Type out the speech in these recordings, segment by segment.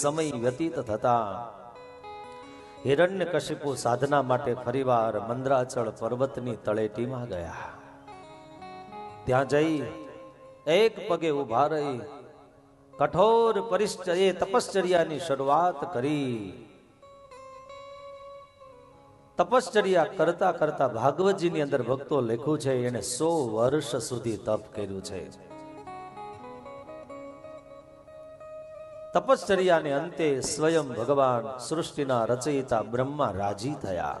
સમય વ્યતીત થતા હિરણ્ય કશિપુ સાધના માટે ફરીવાર મંદ્રાચળ પર્વતની તળેટીમાં ગયા. ત્યાં જઈ એક પગે ઊભા રહી, કઠોર પરિશ્ચર્ય તપશ્ચર્યાની શરૂઆત કરી. તપશ્ચર્યા કરતા કરતા ભાગવતજીની અંદર ભક્તો લખ્યું છે એને સો વર્ષ સુધી તપ કર્યું છે. તપશ્ચર્યાને અંતે સ્વયં ભગવાન સૃષ્ટિના રચયિતા બ્રહ્મા રાજી થયા.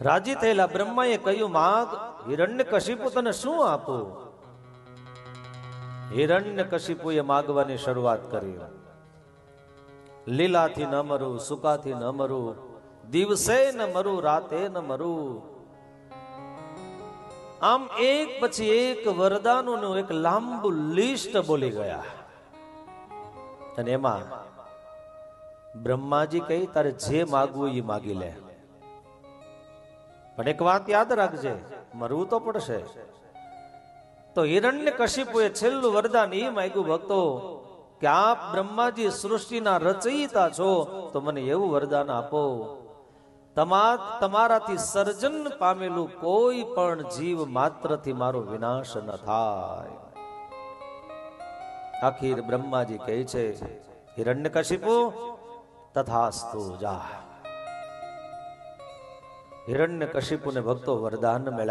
રાજી થયેલા બ્રહ્માએ કહ્યું, માગ હિરણ્ય કશિપુ તને શું આપું? હિરણ્ય કશિપુએ માગવાની શરૂઆત કરી. લીલાથી ન મરું, સુકાથી ન મરું, દિવસે ન મરું, રાતે ન મરું. આમ એક પછી એક વરદાનોનું એક લાંબુ લિસ્ટ બોલી ગયા. અને એમાં બ્રહ્માજી કહી, તારે જે માગવું એ માગી લે. પણ એક વાત યાદ રાખજે, મરવું તો પડશે. તો હિરણ્ય કશિપુએ છેલ્લું વરદાન એ માગ્યું, ભક્તો, કે આપ બ્રહ્માજી સૃષ્ટિના રચયિતા છો, તો મને એવું વરદાન આપો. તમા તમારાથી સર્જન પામેલું કોઈ પણ જીવ માત્રથી મારો વિનાશ ન થાય. આખીર બ્રહ્માજી કહે છે હિરણ્ય કશિપુ તથાસ્તુ જા હિરણ્ય કશિપુને ભક્તો વરદાન મેળવ્યા